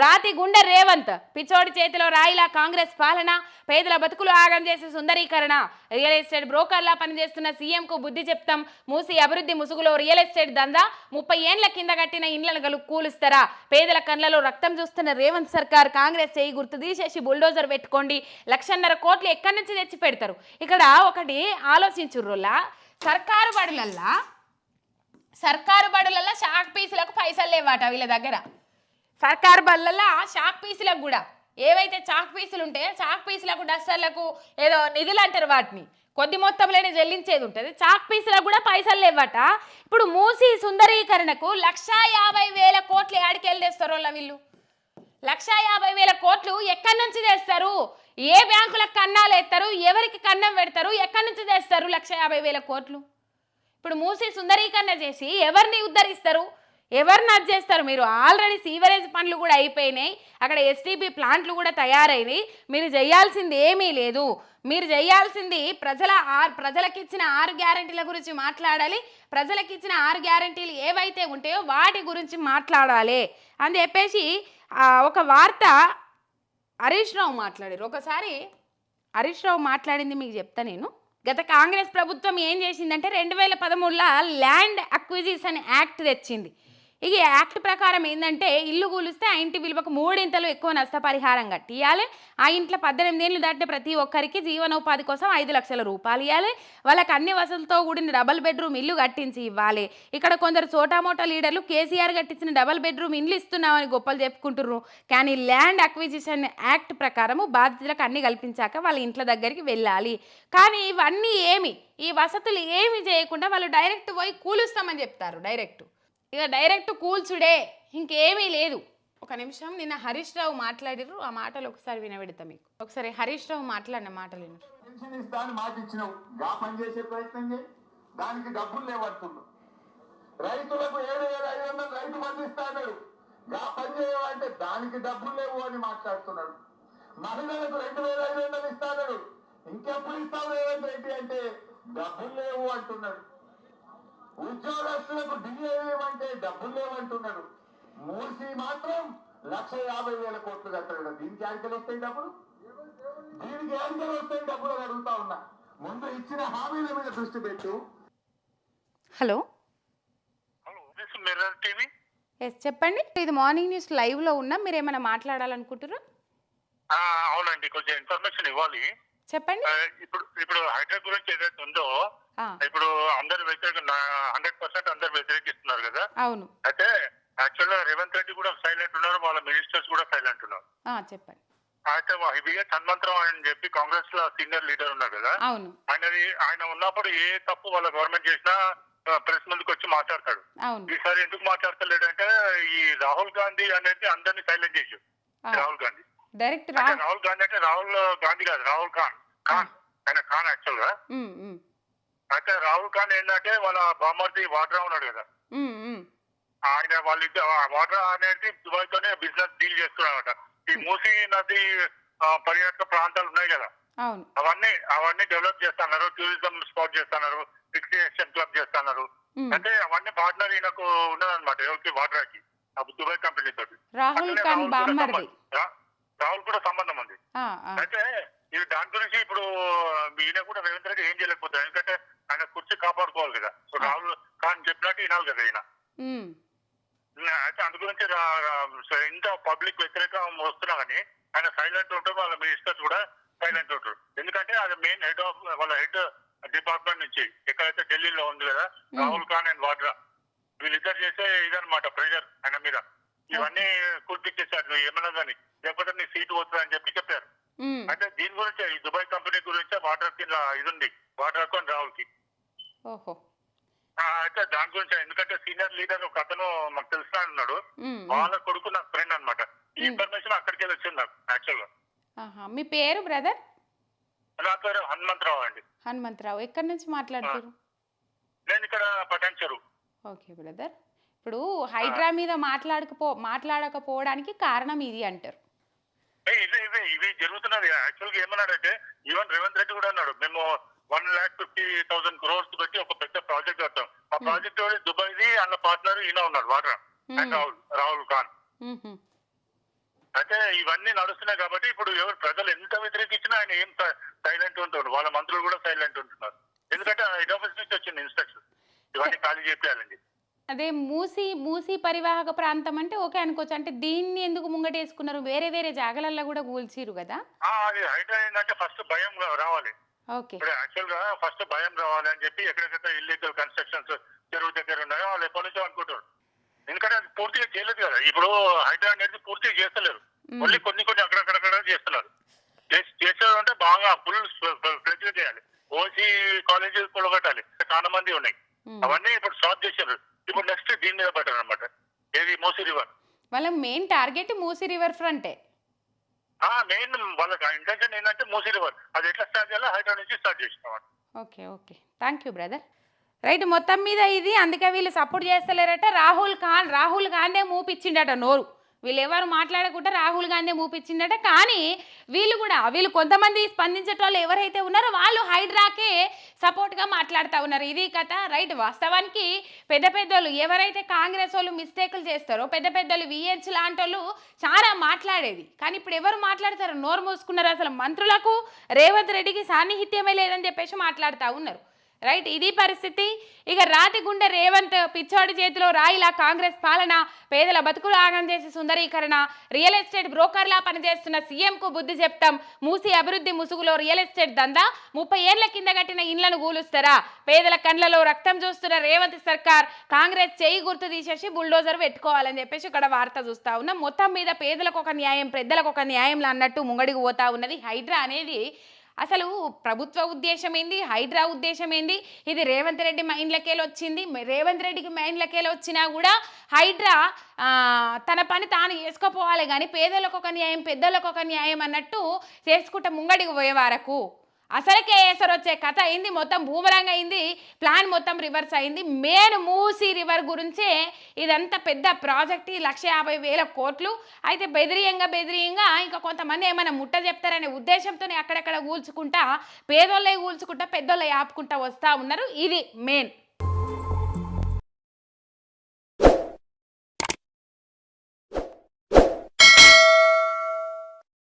రాతి గుండె రేవంత్. పిచ్చోడి చేతిలో రాయిలా కాంగ్రెస్ పాలన పేదల బతుకులు ఆగం చేసే సుందరీకరణ. రియల్ ఎస్టేట్ బ్రోకర్లా పనిచేస్తున్న సీఎంకు బుద్ధి చెప్తాం మూసి అభివృద్ధి ముసుగులో రియల్ ఎస్టేట్ దందా ముప్పై ఏండ్ల కింద కట్టిన ఇండ్లను కూలుస్తారా? పేదల కళ్ళలో రక్తం చూస్తున్న రేవంత్ సర్కార్ కాంగ్రెస్ చేయి గుర్తు తీసేసి బుల్డోజర్ పెట్టుకోండి. లక్షన్నర కోట్లు ఎక్కడి నుంచి తెచ్చి పెడతారు? ఇక్కడ ఒకటి ఆలోచించుర్రులా సర్కారు బడులల్లా సర్కారు బడులల్లా షాక్ పీసులకు పైసలు లేవాట వీళ్ళ దగ్గర. సర్కారు బళ్ళల్లో షాక్ పీసులకు కూడా. ఏవైతే చాక్ పీసులు ఉంటాయో చాక్ పీసులకు డస్టర్లకు ఏదో నిధులు అంటారు వాటిని. కొద్ది మొత్తంలోనే చెల్లించేది ఉంటుంది. చాక్ పీసులకు కూడా పైసలు లేవట. ఇప్పుడు మూసి సుందరీకరణకు లక్షా యాభై వేల కోట్లు ఏడికెళ్ళి తెస్తారు వాళ్ళ వీళ్ళు? లక్షా యాభై వేల కోట్లు ఎక్కడి నుంచి తెస్తారు? ఏ బ్యాంకులకు కన్నాలు ఎత్తారు? ఎవరికి కన్నం పెడతారు? ఎక్కడి నుంచి తెస్తారు లక్ష యాభై వేల కోట్లు? ఇప్పుడు మూసి సుందరీకరణ చేసి ఎవరిని ఉద్ధరిస్తారు? ఎవరు అది చేస్తారు? మీరు ఆల్రెడీ సీవరేజ్ పనులు కూడా అయిపోయినాయి. అక్కడ ఎస్టీబీ ప్లాంట్లు కూడా తయారైనవి. మీరు చేయాల్సింది ఏమీ లేదు. మీరు చేయాల్సింది ప్రజల ఆరు ప్రజలకు ఇచ్చిన ఆరు గ్యారంటీల గురించి మాట్లాడాలి. ప్రజలకు ఇచ్చిన ఆరు గ్యారంటీలు ఏవైతే ఉంటాయో వాటి గురించి మాట్లాడాలి అని చెప్పేసి ఒక వార్త హరీష్ రావు మాట్లాడారు. ఒకసారి హరీష్ రావు మాట్లాడింది మీకు చెప్తా నేను. గత కాంగ్రెస్ ప్రభుత్వం ఏం చేసిందంటే రెండు వేల పదమూడులో ల్యాండ్ అక్విజిషన్ యాక్ట్ తెచ్చింది. ఇక ఈ యాక్ట్ ప్రకారం ఏంటంటే ఇల్లు కూలిస్తే ఆ ఇంటి విలువకు మూడింతలు ఎక్కువ నష్టపరిహారం కట్టియాలి ఆ ఇంట్లో పద్దెనిమిది ఏళ్ళు దాటిన ప్రతి ఒక్కరికి జీవనోపాధి కోసం ఐదు లక్షల రూపాయలు ఇవ్వాలి వాళ్ళకి అన్ని వసతులతో కూడిన డబల్ బెడ్రూమ్ ఇల్లు కట్టించి ఇవ్వాలి. ఇక్కడ కొందరు చోటామోటా లీడర్లు కేసీఆర్ కట్టించిన డబల్ బెడ్రూమ్ ఇల్లు ఇస్తున్నామని గొప్పలు చెప్పుకుంటున్నారు కానీ ల్యాండ్ అక్విజిషన్ యాక్ట్ ప్రకారము బాధితులకు అన్ని కల్పించాక వాళ్ళ ఇంట్ల దగ్గరికి వెళ్ళాలి. కానీ ఇవన్నీ ఏమి? ఈ వసతులు ఏమి చేయకుండా వాళ్ళు డైరెక్ట్ పోయి కూలుస్తామని చెప్తారు డైరెక్ట్. ఇక డైరెక్ట్ కూల్చుడే ఇంకేమీ లేదు. ఒక నిమిషం నిన్న హరీష్ రావు మాట్లాడిర్రు ఆ మాటలు ఒకసారి వినబెడతా మీకు. ఒకసారి హరీష్ రావు మాట్లాడిన మాటలు విను. పెన్షన్ ఇస్తాను మాట ఇచ్చినావు. గా పని చేసే ప్రయత్నం చేయి. దానికి డబ్బులు లేవంటున్నావు రైతులకు ఏడు వేల ఐదు వందలు రైతు బంధు ఇస్తాడు గా పని చేయవంటే దానికి డబ్బులు లేవు అని మాట్లాడుతున్నాడు. మహిళలకు రెండు వేల ఐదు వందలు ఇస్తాడు ఇంకెప్పుడు ఇస్తాడు రేవంత్ రెడ్డి అంటే డబ్బులు లేవు అంటున్నాడు. ఉద్యోగస్తులకు డిఏ అంటే డబ్బులు లేవంటున్నాడు. మూసి మాత్రం లక్ష యాభై వేల కోట్లు కట్టాడు దీనికి ఆడికలు వస్తాయి డబ్బులు? దీనికి ఆడికలు వస్తాయి డబ్బులు అని అడుగుతా ఉన్నా. ముందు ఇచ్చిన హామీల మీద దృష్టి పెట్టు. Hello? Hello this mirror TV? Yes చెప్పండి. ఇది మార్నింగ్ న్యూస్ లైవ్లో ఉన్నా మీరు ఏమైనా మాట్లాడాలనుకుంటారు అవునండి కొంచెం ఇన్ఫర్మేషన్ ఇవ్వాలి. చెప్పండి. ఇప్పుడు ఇప్పుడు హైడ్రా గురించి ఏదైతే ఉందో ఇప్పుడు అందరు వ్యతిరేక హండ్రెడ్ పర్సెంట్ అందరు వ్యతిరేకిస్తున్నారు కదా. అవును. అయితే యాక్చువల్గా రేవంత్ రెడ్డి కూడా సైలెంట్ ఉన్నారు వాళ్ళ మినిస్టర్స్ కూడా సైలెంట్ ఉన్నారు. చెప్పండి. అయితే విఎస్ హనుమంతరావు అని చెప్పి కాంగ్రెస్లో సీనియర్ లీడర్ ఉన్నారు కదా. ఆయనది ఆయన ఉన్నప్పుడు ఏ తప్పు వాళ్ళ గవర్నమెంట్ చేసినా ప్రెస్ ముందుకు వచ్చి మాట్లాడతాడు. ఈసారి ఎందుకు మాట్లాడతలేడు అంటే ఈ రాహుల్ గాంధీ అనేది అందరినీ సైలెంట్ చేశారు ఆ, రాహుల్ గాంధీ. డైరెక్ట్ రాహుల్ గాంధీ అంటే రాహుల్ గాంధీ కాదు రాహుల్ ఖాన్. ఖాన్. ఆయన ఖాన్ యాక్చువల్గా అయితే రాహుల్ ఖాన్ ఏంటంటే వాళ్ళ బామర్ది వాడ్రా ఉన్నాడు కదా. ఆయన వాళ్ళు వాడ్రా అనేది దుబాయ్ తోనే బిజినెస్ డీల్ చేస్తున్నారట ఈ మూసీ నది పర్యాటక ప్రాంతాలు ఉన్నాయి కదా. అవును. అవన్నీ అవన్నీ డెవలప్ చేస్తున్నారు. టూరిజం స్పాట్ చేస్తున్నారు. రిక్రియేషన్ క్లబ్ చేస్తున్నారు. అంటే అవన్నీ పార్ట్నర్ ఈయనకు ఉన్నదన్నమాట ఎవరికి? వాడ్రాకి ఆ దుబాయ్ కంపెనీ తోటి. రాహుల్ కూడా సంబంధం- ఉంది. అయితే ఇది దాని గురించి ఇప్పుడు ఈయన కూడా రేవంత్ రెడ్డి ఏం చేయలేకపోతారు ఎందుకంటే ఆయన కుర్చీ కాపాడుకోవాలి కదా. సో రాహుల్ ఖాన్ చెప్పినట్టు వినాలి కదా ఈయన. అయితే అందు గురించి ఇంత పబ్లిక్ వ్యతిరేకం వస్తున్నా కానీ ఆయన సైలెంట్ ఉంటారు వాళ్ళ మినిస్టర్స్ కూడా సైలెంట్ ఉంటారు ఎందుకంటే అది మెయిన్ హెడ్ ఆఫ్ వాళ్ళ హెడ్ డిపార్ట్మెంట్ నుంచి ఎక్కడైతే ఢిల్లీలో ఉంది కదా రాహుల్ ఖాన్ అండ్ వాడ్రా వీళ్ళిద్దరు చేసే ఇదన్నమాట ప్రెషర్ ఆయన మీద. ఇవన్నీ కుర్తిచ్చేసారు నువ్వు ఏమన్నా కానీ. లేకపోతే నీ సీటు వస్తుంది అని చెప్పి చెప్పారు. అంటే దీని గురించే ఈ దుబాయ్ కంపెనీ గురించే వాటర్కి ఇలా ఇది ఉంది వాటర్కు రాహుల్కి ఓహో అయితే దాని గురించి ఎందుకంటే సీనియర్ లీడర్ ఒక అతను మాకు తెలిసిన ఉన్నాడు ఉమ్, ఉమ్. వాళ్ళ కొడుకు నాకు ఫ్రెండ్ అనమాట ఈ Hmm. ఇన్ఫర్మేషన్ అక్కడికి వెళ్ళి వచ్చింది నాకు యాక్చువల్గా. మీ పేరు బ్రదర్? నా పేరు హనుమంతరావు అండి. హనుమంతరావు. ఎక్కడి నుంచి మాట్లాడుతారు నేను ఇక్కడ పటాన్ చెరువు ఓకే బ్రదర్. ఇప్పుడు హైడ్రా మీద మాట్లాడకపో మాట్లాడకపోవడానికి కారణం ఇది అంటారు. ఇవి జరుగుతున్నది. యాక్చువల్గా ఏమన్నాడంటే ఈవెన్ రేవంత్ రెడ్డి కూడా అన్నాడు మేము one lakh fifty thousand crores పెట్టి ఒక పెద్ద ప్రాజెక్ట్ కట్టాం ఆ ప్రాజెక్ట్ దుబాయ్ ది అన్న పార్ట్నర్ ఈయన ఉన్నాడు వాటర్ Hmm. రాహుల్ రాహుల్ ఖాన్. అయితే ఇవన్నీ నడుస్తున్నాయి కాబట్టి ఇప్పుడు ఎవరు ప్రజలు ఎంత వ్యతిరేకించినా ఆయన ఏం సైలెంట్ ఉంటారు వాళ్ళ మంత్రులు కూడా సైలెంట్ ఉంటున్నారు. ఎందుకంటే హెడ్ ఆఫీస్ నుంచి వచ్చింది ఇన్స్ట్రక్షన్. ఇవన్నీ ఖాళీ చేయాలండి అదే మూసి మూసి పరివాహక ప్రాంతం అంటే ఓకే అనుకోవచ్చు. అంటే దీన్ని ఎందుకు ముంగటేసుకున్నారు? వేరే వేరే జాగలల్లో కూడా కూల్చిరు కదా? అది హైడ్రా ఏంటంటే ఫస్ట్ భయం రావాలి. ఓకే. ఇప్పుడు యాక్చువల్గా ఫస్ట్ భయం రావాలి అని చెప్పి ఎక్కడెక్కడ ఇల్లీగల్ కన్స్ట్రక్షన్స్ చెరువు దగ్గర ఉన్నాయో వాళ్ళు ఎప్పటి నుంచో అనుకుంటారు ఎందుకంటే అది పూర్తిగా చేయలేదు కదా. ఇప్పుడు హైడ్రా అనేది పూర్తిగా చేస్తలేరు. ఓన్లీ కొన్ని కొన్ని అక్కడక్కడక్కడ చేస్తున్నారు చేస్- చేసేది అంటే బాగా ఫుల్ ఫ్లెజ్ చేయాలి ఓసీ కాలేజీ కొలగట్టాలి చాలా మంది ఉన్నాయి. అవన్నీ ఇప్పుడు స్టాప్ చేశారు ఇప్పుడు నెక్స్ట్ దీని మీద పట్టారు అనమాట ఏది? మోసీ రివర్. వాళ్ళ మెయిన్ టార్గెట్ మూసి రివర్ ఫ్రంటే. ఆ మెయిన్ వాళ్ళకి ఇంటెన్షన్ ఏంటంటే మోసీ రివర్. అది ఎట్లా స్టార్ట్ చేయాలో హైడ్రా నుంచి స్టార్ట్ చేసినాం okay okay. Thank you brother right మొత్తం మీద ఇది. అందుకే వీళ్ళు సపోర్ట్ చేస్తలేరట. రాహుల్ ఖాన్ రాహుల్ గాంధీ మూపిచ్చిండట నోరు. వీళ్ళు ఎవరు మాట్లాడకుండా రాహుల్ గాంధీ మూపిచ్చిండట. కానీ వీళ్ళు కూడా వీళ్ళు కొంతమంది స్పందించేటోళ్ళు ఎవరైతే ఉన్నారో వాళ్ళు హైడ్రాకే సపోర్ట్గా మాట్లాడుతూ ఉన్నారు. ఇది కథ రైట్? వాస్తవానికి పెద్ద పెద్దోళ్ళు ఎవరైతే కాంగ్రెస్ వాళ్ళు మిస్టేకులు చేస్తారో పెద్ద పెద్దలు విఎన్స్ లాంటి వాళ్ళు చాలా మాట్లాడేది. కానీ ఇప్పుడు ఎవరు మాట్లాడతారు? నోరు మూసుకున్నారు అసలు మంత్రులకు రేవంత్ రెడ్డికి సాన్నిహిత్యమే లేదని చెప్పేసి మాట్లాడుతూ ఉన్నారు. రైట్? ఇది పరిస్థితి. ఇక రాతి గుండె రేవంత్ పిచ్చోడి చేతిలో రాయిలా కాంగ్రెస్ పాలన పేదల బతుకులు ఆగం చేసి సుందరీకరణ రియల్ ఎస్టేట్ బ్రోకర్లా పనిచేస్తున్న సీఎంకు బుద్ధి చెప్తాం. మూసి అభివృద్ధి ముసుగులో రియల్ ఎస్టేట్ దందా? ముప్పై ఏళ్ళ కింద కట్టిన ఇండ్లను కూలుస్తారా పేదల కండ్లలో రక్తం చూస్తున్న రేవంత్ సర్కార్ కాంగ్రెస్ చేయి గుర్తు తీసేసి బుల్డోజర్ పెట్టుకోవాలని చెప్పేసి ఇక్కడ వార్త చూస్తా ఉన్నాం. మొత్తం మీద పేదలకు ఒక న్యాయం పెద్దలకు ఒక న్యాయం అన్నట్టు ముంగడికి పోతా ఉన్నది. హైడ్రా అనేది అసలు ప్రభుత్వ ఉద్దేశం ఏంది? హైడ్రా ఉద్దేశం ఏంది? ఇది రేవంత్ రెడ్డి మైండ్లకేలు వచ్చింది రేవంత్ రెడ్డికి మైండ్లకేలు వచ్చినా కూడా హైడ్రా తన పని తాను చేసుకోపోవాలి కానీ పేదలకు ఒక న్యాయం పెద్దలకు ఒక న్యాయం అన్నట్టు చేసుకుంటే ముంగడికి పోయే వరకు అసలు ఏసరు వచ్చే కథ అయింది మొత్తం భూమరంగ్ అయింది ప్లాన్ మొత్తం రివర్స్ అయింది. మెయిన్ మూసీ రివర్ గురించే ఇదంతా పెద్ద ప్రాజెక్ట్ లక్ష యాభై వేల కోట్లు. అయితే బెదిరియంగా బెదిరియంగా ఇంకా కొంతమంది ఏమైనా ముట్ట చెప్తారనే ఉద్దేశంతోనే అక్కడక్కడ కూల్చుకుంటా పేదోళ్ళే కూల్చుకుంటా పెద్దోళ్ళే ఆపుకుంటా వస్తూ ఉన్నారు. ఇది మెయిన్.